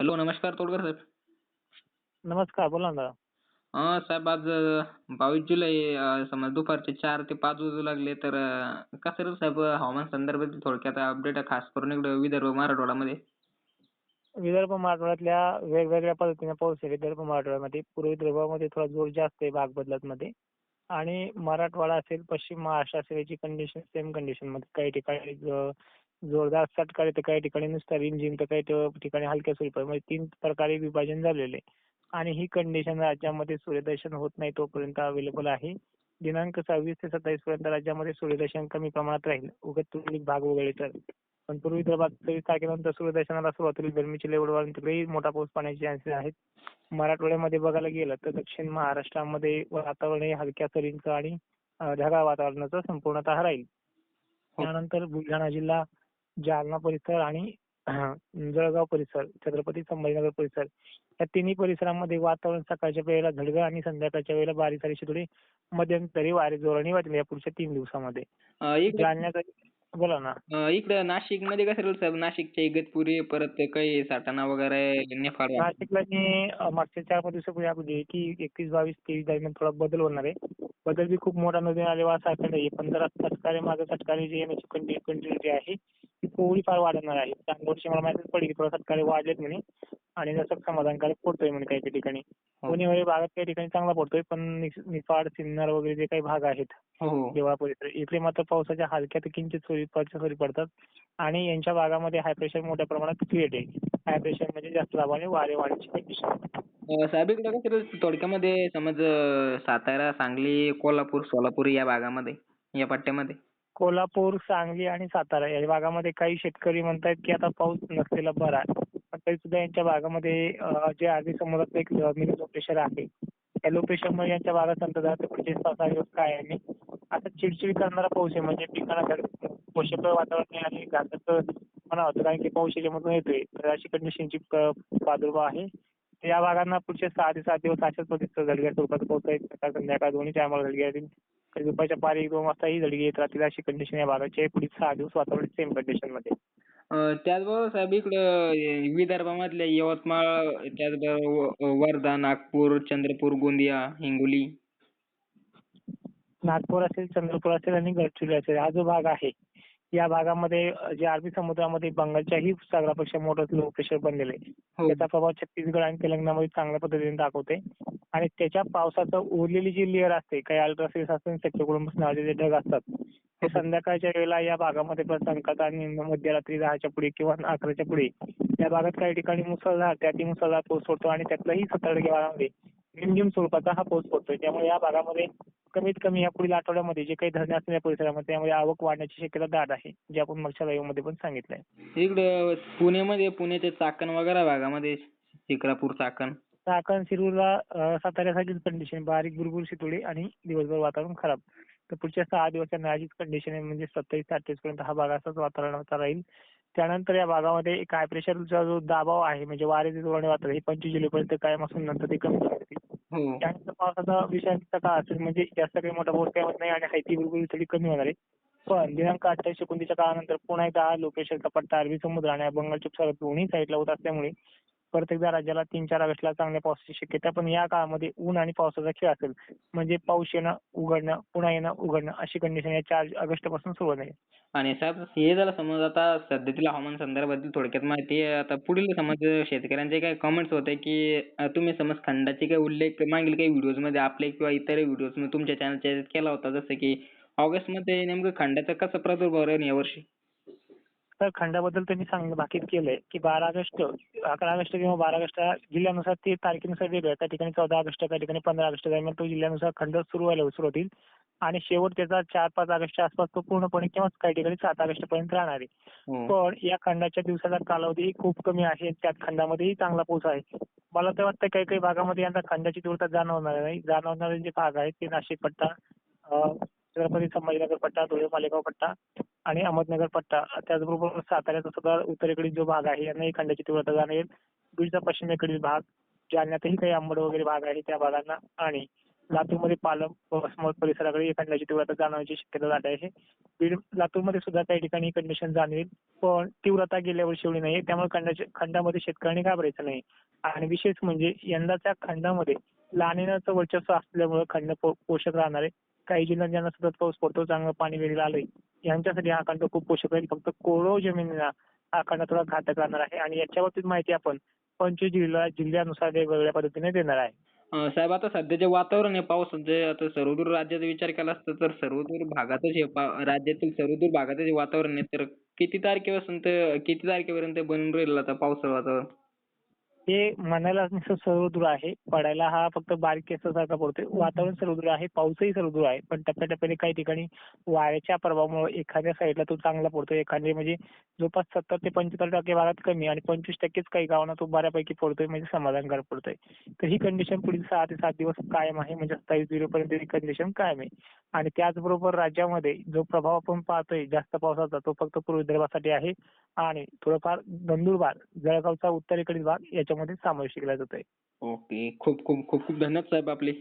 Hello नमस्कार तोडकर साहेब. नमस्कार बोला ना. दादा अं, साहेब आज बावीस जुलै समज दुपारचे चार ते पाच वाजू लागले तर कसं रे साहेब हवामान संदर्भात थोडक्यात अपडेट खास करून इकडं विदर्भ मराठवाड्यामध्ये? विदर्भ मराठवाड्यातल्या वेगवेगळ्या पद्धतीने पाऊस आहे. विदर्भ मराठवाड्यामध्ये पूर्व विदर्भामध्ये थोडा जोर जास्त आहे भाग बदलतमध्ये. आणि मराठवाडा असेल पश्चिम महाराष्ट्र असेल याची कंडिशन सेम कंडिशनमध्ये. काही ठिकाणी जोरदार सटकार तर काही ठिकाणी नुसता रिमझिम तर काही ठिकाणी हलक्या स्वरूपात म्हणजे तीन प्रकारे विभाजन झालेले. आणि ही कंडिशन राज्यामध्ये सूर्यदर्शन होत नाही तोपर्यंत अवेलेबल आहे. दिनांक सव्वीस ते सत्तावीस पर्यंत राज्यामध्ये सूर्यदर्शन कमी प्रमाणात राहील. उगत तुरळक भाग वगळले तर. पण पूर्व विदर्भात सव्वीस तारखेनंतर सूर्यदर्शनाला सुरुवात होईल. गरमीची लेवल वाढून तिकडेही मोठा पाऊस पडण्याचे चान्सेस आहेत. मराठवाड्यामध्ये बघायला गेलं तर दक्षिण महाराष्ट्रामध्ये वातावरण हे हलक्या सरींचं आणि ढगाळ वातावरणाचं संपूर्णतः राहील. त्यानंतर बुलढाणा जिल्हा जालना परिसर आणि जळगाव परिसर छत्रपती संभाजीनगर परिसर या तिन्ही परिसरामध्ये वातावरण सकाळच्या वेळेला झडगं आणि संध्याकाळच्या वेळेला बारीक सारीची थोडी मध्यंतरी वारे जोराने वाटले या पुढच्या तीन दिवसामध्ये. जालन्याचा बोला ना. इकडं नाशिकमध्ये कसं रे साहेब? नाशिकच्या इगतपुरी परत काही साठाणा वगैरे नेपाळ नाशिकला मी मागच्या चार पाच दिवसापूर्वी आपण की एकवीस बावीस तेवीस दरम्यान थोडा बदल होणार आहे. बदल बी खूप मोठा नदी नालेवासारखा नाही पण जरा सटकारे मागे सटकारे जे कंटिन्युटी आहे थोडीफार वाढणार आहे. चांगोडची मला माहिती पडली थोडा सटकारे वाढलेत म्हणे. आणि जसं समाधानकारक पडतोय म्हणे काही काही ठिकाणी. हो. पुणे वगैरे भागात काही ठिकाणी चांगला पडतोय पण निफाड सिन्नर वगैरे जे काही भाग आहेत. हो हो. देवळा परिसर इकडे मात्र पावसाच्या हलक्या ते किंचित स्वरूपाच्या सरी पडतात. आणि यांच्या भागामध्ये हाय प्रेशर मोठ्या प्रमाणात क्रिएट आहे. हाय प्रेशर म्हणजे जास्त दाबाने वारे वाढण्याची कंडिशन साहेब इकडं थोडक्यामध्ये समज सातारा सांगली कोल्हापूर सोलापूर या भागामध्ये या पट्ट्यामध्ये. कोल्हापूर सांगली आणि सातारा या भागामध्ये काही शेतकरी म्हणतात की आता पाऊस नसलेला बरा आहे. पण तरी सुद्धा यांच्या भागामध्ये जे आधी समुद्रात एक मिनी लो प्रेशर आहे. त्या लो प्रेशरमुळे यांच्या भागात संतत ते पुढचे पाच सहा दिवस काय आणि आता चिडचिड करणारा पाऊस आहे. म्हणजे पिकाला पोषक वातावरण आहे आणि घातक म्हणा होतं. कारण की पाऊस याच्यामधून येतोय. तर अशी कंडिशनची प्रादुर्भाव आहे. या भागांना पुढचे सहा ते सात दिवस अशाच पद्धतीचं झडग्या स्वरूपात पाऊस आहे सकाळ संध्याकाळ दोन्ही टायमाला झडग्या कधी दुपारच्या पारी एक दोन वाजता ही झडगी येत राहतील अशी कंडिशन या भागाची आहे पुढील सहा दिवस वातावरण सेम कंडिशनमध्ये. अं, त्याचबरोबर साहेब इकडं विदर्भामधल्या यवतमाळ त्याचबरोबर वर्धा नागपूर चंद्रपूर गोंदिया हिंगोली. नागपूर असेल चंद्रपूर असेल आणि गडचिरोली असेल हा जो भाग आहे या भागामध्ये जे अरबी समुद्रामध्ये बंगालच्याही सागरापेक्षा मोठं लो प्रेशर बनलेलं आहे. हो. त्याचा प्रभाव छत्तीसगड आणि तेलंगणामध्ये चांगल्या पद्धतीने दाखवते आणि त्याच्या पावसाचं उरलेली जी लेअर असते काही अल्ट्रासेस असते सेक्टोकुलंबस नावाचे जे ढग असतात ते संध्याकाळच्या वेळेला या भागामध्ये पण संकट आणि मध्यरात्री दहाच्या पुढे किंवा अकराच्या पुढे या भागात काही ठिकाणी मुसळधार त्यातही मुसळधार पाऊस पडतो आणि त्यातलाही सत्तर भागामध्ये रिमझिम स्वरूपाचा हा पाऊस पडतोय. त्यामुळे या भागामध्ये कमीत कमी या पुढील आठवड्यामध्ये जे काही धरणे असतील या परिसरामध्ये त्यामुळे आवक वाढण्याची शक्यता दाट आहे जे आपण मागच्या लाईव्हमध्ये पण सांगितलंय. इकडं पुण्यामध्ये पुण्याच्या चाकण वगैरे भागामध्ये शिक्रापूर चाकण. चाकण शिरूरला अं, साताऱ्यासाठीच कंडिशन बारीक बुरबुर शितोडी आणि दिवसभर वातावरण खराब. तर पुढच्या सहा दिवसांना अशीच कंडिशन आहे म्हणजे सत्तावीस ते अठ्ठावीस पर्यंत हा भाग असाच वातावरणाचा राहील. त्यानंतर या भागामध्ये एक हाय प्रेशरचा जो दाबाव आहे म्हणजे वाऱ्याचे जोराने वातावरण हे पंचवीस जुलैपर्यंत कायम असून नंतर ते कमी होतील हो. त्यानंतर पावसाचा विषयांचा काळ असेल म्हणजे जास्त काही मोठा पाऊस काय होत नाही आणि हायती बुरबुरी थोडी कमी होणार आहे. पण दिनांक अठ्ठावीस एकोणतीसच्या काळानंतर पुन्हा एकदा हा लोकेशनचा पट्टा अरबी समुद्र आणि बंगालच्या उपसागरात दोन्ही साईडला होत असल्यामुळे परत एकदा राज्याला तीन चार ऑगस्टला चांगल्या पावसाची शक्यता पण या काळामध्ये ऊन आणि पावसाचा खेळ असेल. म्हणजे पाऊस येणं उघडणं पुन्हा येणं उघडणं अशी कंडिशन या चार ऑगस्टपासून सुरू होणार आहे आणि साहेब हे झालं समज आता सध्यातील हवामान संदर्भातील थोडक्यात माहिती आहे. आता पुढील समज शेतकऱ्यांचे काही कमेंट्स होते की तुम्ही समज खंडाचे काही उल्लेख मागील काही व्हिडिओजमध्ये आपले किंवा इतर व्हिडिओजमध्ये तुमच्या चॅनलच्या केला होता. जसं की ऑगस्टमध्ये नेमकं खंडाचा कसा प्रादुर्भाव राहील यावर्षी तर खंडाबद्दल त्यांनी सांग भाकीत केलंय की बारा ऑगस्ट अकरा ऑगस्ट किंवा बारा ऑगस्ट जिल्ह्यानुसार ते तारखेनुसार वेगळं. त्या ठिकाणी चौदा ऑगस्ट त्या ठिकाणी पंधरा ऑगस्ट दरम्यान तो जिल्ह्यानुसार खंड सुरू व्हायला सुरू होतील. आणि शेवट त्याचा चार पाच ऑगस्टच्या आसपास तो पूर्णपणे किंवा काही ठिकाणी सात ऑगस्ट पर्यंत राहणार आहे. पण या खंडाच्या दिवसाचा कालावधी खूप कमी आहे. त्यात खंडामध्येही चांगला पाऊस आहे. मला तर वाटतं काही काही भागामध्ये यंदा खंडाची तीव्रता जाणवणार नाही. जाणवणारे जे भाग आहेत ते नाशिक पट्टा छत्रपती संभाजीनगर पट्टा धुळे मालेगाव पट्टा आणि अहमदनगर पट्टा. त्याचबरोबर साताऱ्याचा सुद्धा उत्तरेकडील जो भाग आहे यांनाही खंडाची तीव्रता जाणवेल. बीडचा पश्चिमेकडील भाग जालन्यातही काही आंबड वगैरे भाग आहे त्या भागांना. आणि लातूरमध्ये पालम वसमत परिसराकडे खंडाची तीव्रता जाणवण्याची शक्यता झाली आहे. बीड लातूरमध्ये सुद्धा काही ठिकाणी कंडिशन जाणवेल. पण तीव्रता गेल्या वर्षी एवढी नाही त्यामुळे खंडाच्या खंडामध्ये शेतकऱ्यांनी घाबरायचं नाही आणि विशेष म्हणजे यंदाच्या खंडामध्ये लानिनाचं वर्चस्व असल्यामुळे खंड पोषक राहणार आहे काही जिल्ह्यात ज्यांना सतत पाऊस पडतो चांगलं पाणी वेळेला आलंय यांच्यासाठी हा खंड खूप पोषक राहील फक्त कोरडवाहू जमिनीला हा खंड थोडा घातक राहणार आहे. आणि याच्या बाबतीत माहिती आपण पंचवीस जिल्हा जिल्ह्यानुसार वेगवेगळ्या पद्धतीने देणार आहे. साहेब आता सध्या जे वातावरण आहे पावसाचे आता सर्वदूर राज्याचा विचार केला असता तर सर्वदूर भागातच हे राज्यातील सर्वदूर भागातच वातावरण आहे. तर किती तारखेपासून ते किती तारखेपर्यंत बनून राहील आता पावसाचं वातावरण? हे नुसतं सर्वदूर आहे. पडायला हा फक्त बारीक केसासारखा पडतोय. वातावरण सर्वदूर आहे. पाऊसही सर्वदूर आहे. पण टप्प्याटप्प्याने काही ठिकाणी वाऱ्याच्या प्रभावामुळे एखाद्या साईडला तो चांगला पडतो एखाद्या म्हणजे जवळपास सत्तर ते पंच्याहत्तर टक्के भागात कमी आणि पंचवीस टक्केच काही गावांना तो बऱ्यापैकी पडतोय. म्हणजे समाधानकारक पडतोय. तर ही कंडिशन पुढील सहा ते सात दिवस कायम आहे. म्हणजे सत्तावीस झिरो पर्यंत ही कंडिशन कायम आहे. आणि त्याचबरोबर राज्यामध्ये जो प्रभाव आपण पाहतोय जास्त पावसाचा तो फक्त पूर्व विदर्भासाठी आहे. आणि थोडंफार नंदुरबार जळगावचा उत्तरेकडील भाग याच्यामध्ये समावेश केला जातोय. ओके. खूप खूप खूप खूप धन्यवाद साहेब आपले.